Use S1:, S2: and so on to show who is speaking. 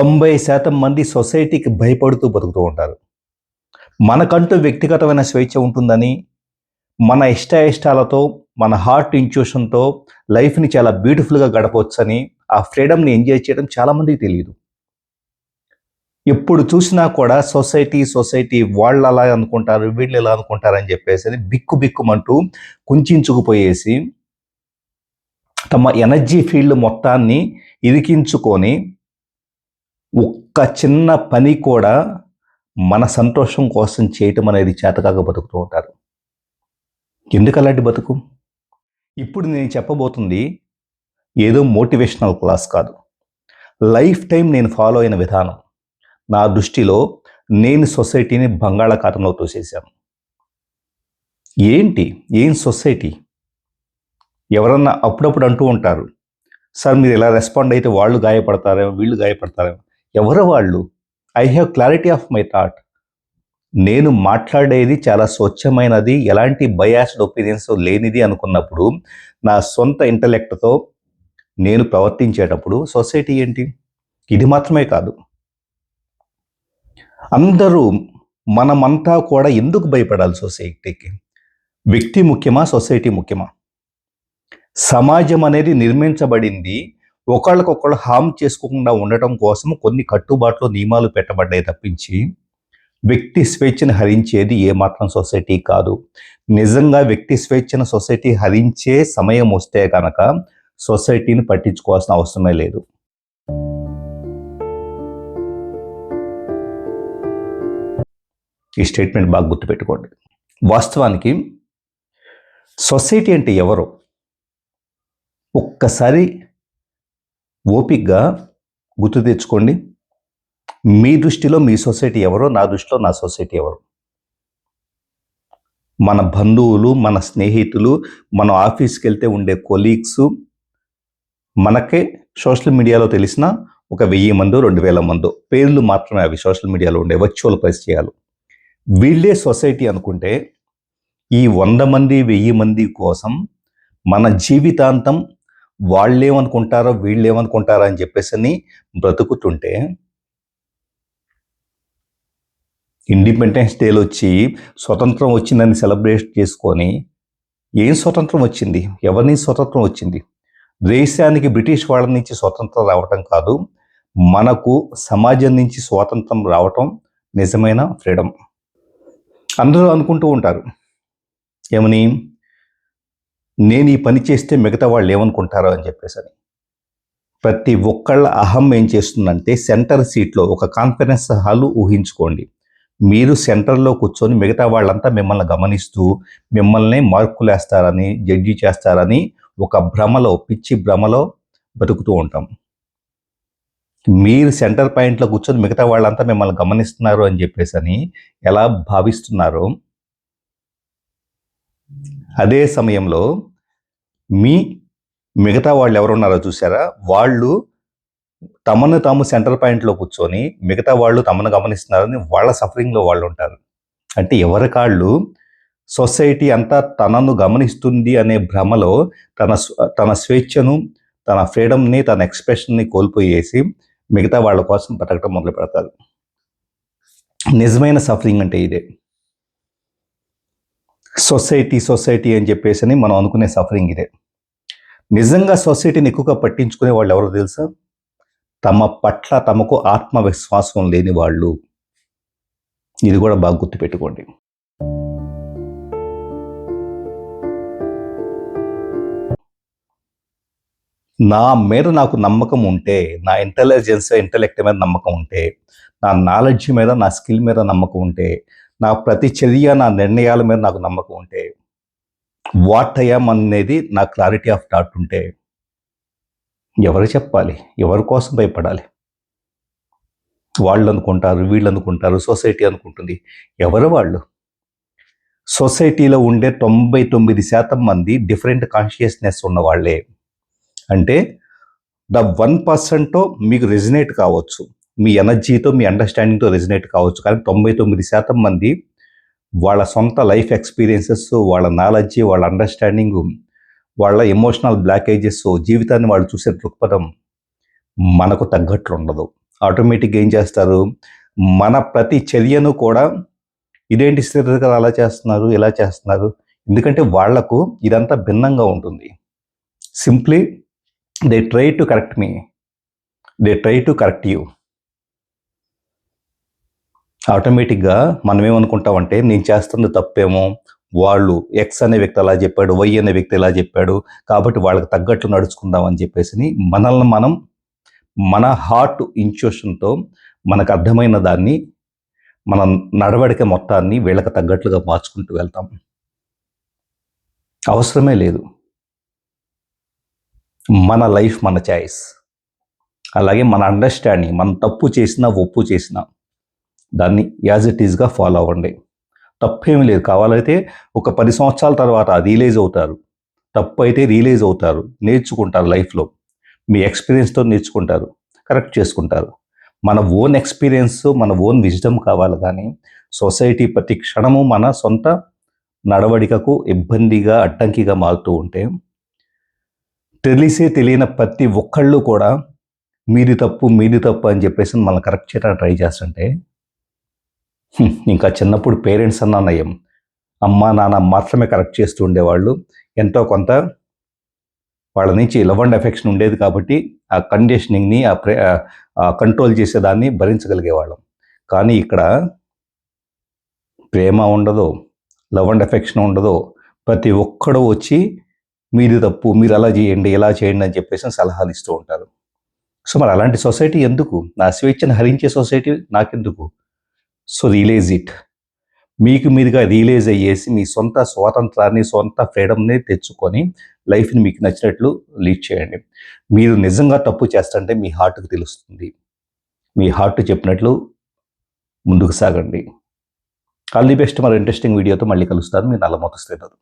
S1: తొంభై శాతం మంది సొసైటీకి భయపడుతూ బతుకుతూ ఉంటారు. మనకంటూ వ్యక్తిగతమైన స్వేచ్ఛ ఉంటుందని మన ఇష్ట ఇష్టాలతో మన హార్ట్ ఇంట్యూషన్తో లైఫ్ని చాలా బ్యూటిఫుల్గా గడపవచ్చని ఆ ఫ్రీడమ్ని ఎంజాయ్ చేయడం చాలామందికి తెలియదు ఎప్పుడు చూసినా కూడా సొసైటీ సొసైటీ వాళ్ళు అలా అనుకుంటారు వీళ్ళు ఎలా చెప్పేసి అని చెప్పేసి బిక్కు బిక్కుమంటూ కుంచుకుపోయేసి తమ ఎనర్జీ ఫీల్డ్ మొత్తాన్ని ఇరికించుకొని ఒక్క చిన్న పని కూడా మన సంతోషం కోసం చేయటం అనేది చేతకాక బతుకుతూ ఉంటారు. ఎందుకు అలాంటి బతుకు? ఇప్పుడు నేను చెప్పబోతుంది ఏదో మోటివేషనల్ క్లాస్ కాదు. లైఫ్ టైం నేను ఫాలో అయిన విధానం. నా దృష్టిలో నేను సొసైటీని బంగాళాఖాతంలో తోసేశాను. ఏంటి? ఏం సొసైటీ? ఎవరన్నా అప్పుడప్పుడు అంటూ ఉంటారు. సార్ మీరు ఇలా రెస్పాండ్ అయితే వాళ్ళు గాయపడతారేమో వీళ్ళు గాయపడతారేమో. ఎవరు వాళ్ళు? I have clarity of my thought నేను మాట్లాడేది చాలా స్వచ్ఛమైనది ఎలాంటి బయాస్డ్ ఒపీనియన్స్ లేనిది అనుకున్నప్పుడు నా సొంత ఇంటలెక్ట్తో నేను ప్రవర్తించేటప్పుడు సొసైటీ ఏంటి? ఇది మాత్రమే కాదు. అందరూ మనమంతా కూడా ఎందుకు భయపడాలి సొసైటీకి వ్యక్తి ముఖ్యమా సొసైటీ ముఖ్యమా? సమాజం అనేది నిర్మించబడింది ఒకళ్ళకొకళ్ళు హామ్ చేసుకోకుండా ఉండటం కోసం కొన్ని కట్టుబాట్లు నియమాలు పెట్టబడ్డాయి తప్పించి వ్యక్తి స్వేచ్ఛను హరించేది ఏమాత్రం సొసైటీ కాదు. నిజంగా వ్యక్తి స్వేచ్ఛను సొసైటీ హరించే సమయం వస్తే కనుక సొసైటీని పట్టించుకోవాల్సిన అవసరమే లేదు. ఈ స్టేట్మెంట్ బాగా గుర్తుపెట్టుకోండి. వాస్తవానికి సొసైటీ అంటే ఎవరు? ఒక్కసారి ఓపిక్గా గుర్తు తెచ్చుకోండి. మీ దృష్టిలో మీ సొసైటీ ఎవరో నా దృష్టిలో నా సొసైటీ ఎవరు. మన బంధువులు మన స్నేహితులు మన ఆఫీస్కి వెళ్తే ఉండే కొలీగ్స్ మనకే సోషల్ మీడియాలో తెలిసిన ఒక వెయ్యి మందో రెండు వేల మందో పేర్లు మాత్రమే అవి సోషల్ మీడియాలో ఉండే వర్చువల్ పరిచయాలు వీళ్ళే సొసైటీ అనుకుంటే ఈ వంద మంది వెయ్యి మంది కోసం మన జీవితాంతం వాళ్ళేమనుకుంటారో వీళ్ళేమనుకుంటారో అని చెప్పేసి అని బ్రతుకుతుంటే ఇండిపెండెన్స్ డేలో వచ్చి స్వతంత్రం వచ్చిందని సెలబ్రేట్ చేసుకొని ఏం స్వతంత్రం వచ్చింది? ఎవరిని స్వతంత్రం వచ్చింది? దేశానికి బ్రిటిష్ వాళ్ళ నుంచి స్వతంత్రం రావటం కాదు మనకు సమాజం నుంచి స్వాతంత్రం రావటం నిజమైన ఫ్రీడమ్. అందరూ అనుకుంటూ ఉంటారు. ఏమని? నేను ఈ పని చేస్తే మిగతా వాళ్ళు ఏమనుకుంటారో అని చెప్పేసి అని. ప్రతి ఒక్కళ్ళ అహం ఏం చేస్తుందంటే సెంటర్ సీట్లో ఒక కాన్ఫరెన్స్ హాల్ ఊహించుకోండి. మీరు సెంటర్లో కూర్చొని మిగతా వాళ్ళంతా మిమ్మల్ని గమనిస్తూ మిమ్మల్ని మార్కులు వేస్తారని జడ్జి చేస్తారని ఒక భ్రమలో పిచ్చి భ్రమలో బతుకుతూ ఉంటాం. మీరు సెంటర్ పాయింట్లో కూర్చొని మిగతా వాళ్ళంతా మిమ్మల్ని గమనిస్తున్నారు అని చెప్పేసి అని ఎలా భావిస్తున్నారో అదే సమయంలో మీ మిగతా వాళ్ళు ఎవరున్నారో చూసారా వాళ్ళు తమను తాము సెంటర్ పాయింట్లో కూర్చొని మిగతా వాళ్ళు తమను గమనిస్తున్నారని వాళ్ళ సఫరింగ్లో వాళ్ళు ఉంటారు అంటే ఎవరి కాళ్ళు సొసైటీ అంతా తనను గమనిస్తుంది అనే భ్రమలో తన తన స్వేచ్ఛను తన ఫ్రీడమ్ని తన ఎక్స్ప్రెషన్ని కోల్పోయేసి మిగతా వాళ్ళ కోసం బతకడం మొదలు పెడతారు. నిజమైన సఫరింగ్ అంటే ఇదే. సొసైటీ సొసైటీ అని చెప్పేసి అని మనం అనుకునే సఫరింగ్ ఇదే. నిజంగా సొసైటీని ఎక్కువగా పట్టించుకునే వాళ్ళు ఎవరో తెలుసా? తమ పట్ల తమకు ఆత్మవిశ్వాసం లేని వాళ్ళు. ఇది కూడా బాగా గుర్తుపెట్టుకోండి. నా మీద నాకు నమ్మకం ఉంటే నా ఇంటెలిజెన్స్ ఇంటలెక్ట్ మీద నమ్మకం ఉంటే నా నాలెడ్జ్ మీద నా స్కిల్ మీద నమ్మకం ఉంటే నా ప్రతి చర్య నా నిర్ణయాల మీద నాకు నమ్మకం ఉంటే వాట్ అయ్యాం అనేది నా క్లారిటీ ఆఫ్ థాట్ ఉంటే ఎవరు చెప్పాలి? ఎవరి కోసం భయపడాలి? వాళ్ళు అనుకుంటారు వీళ్ళు అనుకుంటారు సొసైటీ అనుకుంటుంది. ఎవరు వాళ్ళు? సొసైటీలో ఉండే తొంభై తొమ్మిది శాతం మంది డిఫరెంట్ కాన్షియస్నెస్ ఉన్న వాళ్ళే. అంటే ద వన్ పర్సెంట్తో మీకు రెజినేట్ కావచ్చు. మీ ఎనర్జీతో మీ అండర్స్టాండింగ్తో రెజినేట్ కావచ్చు. కానీ తొంభై తొమ్మిది శాతం మంది వాళ్ళ సొంత లైఫ్ ఎక్స్పీరియన్సెస్ వాళ్ళ నాలెడ్జ్ వాళ్ళ అండర్స్టాండింగ్ వాళ్ళ ఎమోషనల్ బ్లాకేజెస్ జీవితాన్ని వాళ్ళు చూసే దృక్పథం మనకు తగ్గట్లు ఉండదు. ఆటోమేటిక్గా ఏం చేస్తారు? మన ప్రతి చర్యను కూడా ఇదేంటి స్థిరగా అలా చేస్తున్నారు ఇలా చేస్తున్నారు. ఎందుకంటే వాళ్ళకు ఇదంతా భిన్నంగా ఉంటుంది. Simply they try to correct me they try to correct you ఆటోమేటిక్గా మనం ఏమనుకుంటామంటే నేను చేస్తుంది తప్పేమో వాళ్ళు ఎక్స్ అనే వ్యక్తి అలా చెప్పాడు వై అనే వ్యక్తి ఇలా చెప్పాడు కాబట్టి వాళ్ళకి తగ్గట్లు నడుచుకుందాం అని చెప్పేసి మనల్ని మనం మన హార్ట్ ఇంట్యూషన్తో మనకు అర్థమైన దాన్ని మన నడవడిక మొత్తాన్ని వీళ్ళకి తగ్గట్లుగా మార్చుకుంటూ వెళ్తాం. అవసరమే లేదు. మన లైఫ్ మన చాయిస్ అలాగే మన అండర్స్టాండింగ్ మనం తప్పు చేసినా ఒప్పు చేసినా దాన్ని యాజ్ ఇట్ ఈజ్గా ఫాలో అవ్వండి. తప్పేమీ లేదు. కావాలైతే ఒక పది సంవత్సరాల తర్వాత రియలైజ్ అవుతారు. తప్పు అయితే రియలైజ్ అవుతారు. నేర్చుకుంటారు లైఫ్లో మీ ఎక్స్పీరియన్స్తో నేర్చుకుంటారు. కరెక్ట్ చేసుకుంటారు. మన ఓన్ ఎక్స్పీరియన్స్ మన ఓన్ విజ్డమ్ కావాలి కానీ సొసైటీ ప్రతి క్షణము మన సొంత నడవడికకు ఇబ్బందిగా అడ్డంకిగా మారుతూ ఉంటే తెలిసే తెలియని ప్రతి ఒక్కళ్ళు కూడా మీది తప్పు మీది తప్పు అని చెప్పేసి మనం కరెక్ట్ చేయడానికి ట్రై చేస్తుంటే ఇంకా చిన్నప్పుడు పేరెంట్స్ అన్న నయం. అమ్మ నాన్న మాత్రమే కరెక్ట్ చేస్తూ ఉండేవాళ్ళు. ఎంతో కొంత వాళ్ళ నుంచి లవ్ అండ్ ఎఫెక్షన్ ఉండేది కాబట్టి ఆ కండిషనింగ్ని ఆ ప్రే కంట్రోల్ చేసేదాన్ని భరించగలిగేవాళ్ళం. కానీ ఇక్కడ ప్రేమ ఉండదు లవ్ అండ్ ఎఫెక్షన్ ఉండదు ప్రతి ఒక్కడు వచ్చి మీది తప్పు మీరు అలా చేయండి ఇలా చేయండి అని చెప్పేసి సలహాలు ఇస్తూ ఉంటారు. సో మరి అలాంటి సొసైటీ ఎందుకు? నా స్వేచ్ఛను హరించే సొసైటీ నాకెందుకు? So realise it. మీకు మీరుగా రియలైజ్ అయ్యేసి మీ సొంత స్వాతంత్రాన్ని సొంత ఫ్రీడమ్ని తెచ్చుకొని లైఫ్ని మీకు నచ్చినట్లు లీడ్ చేయండి. మీరు నిజంగా తప్పు చేస్తుంటే మీ హార్ట్కి తెలుస్తుంది. మీ హార్ట్ చెప్పినట్లు ముందుకు సాగండి. All the best. మరి ఇంట్రెస్టింగ్ వీడియోతో మళ్ళీ కలుస్తాను. మీ నల్ల శ్రీధర్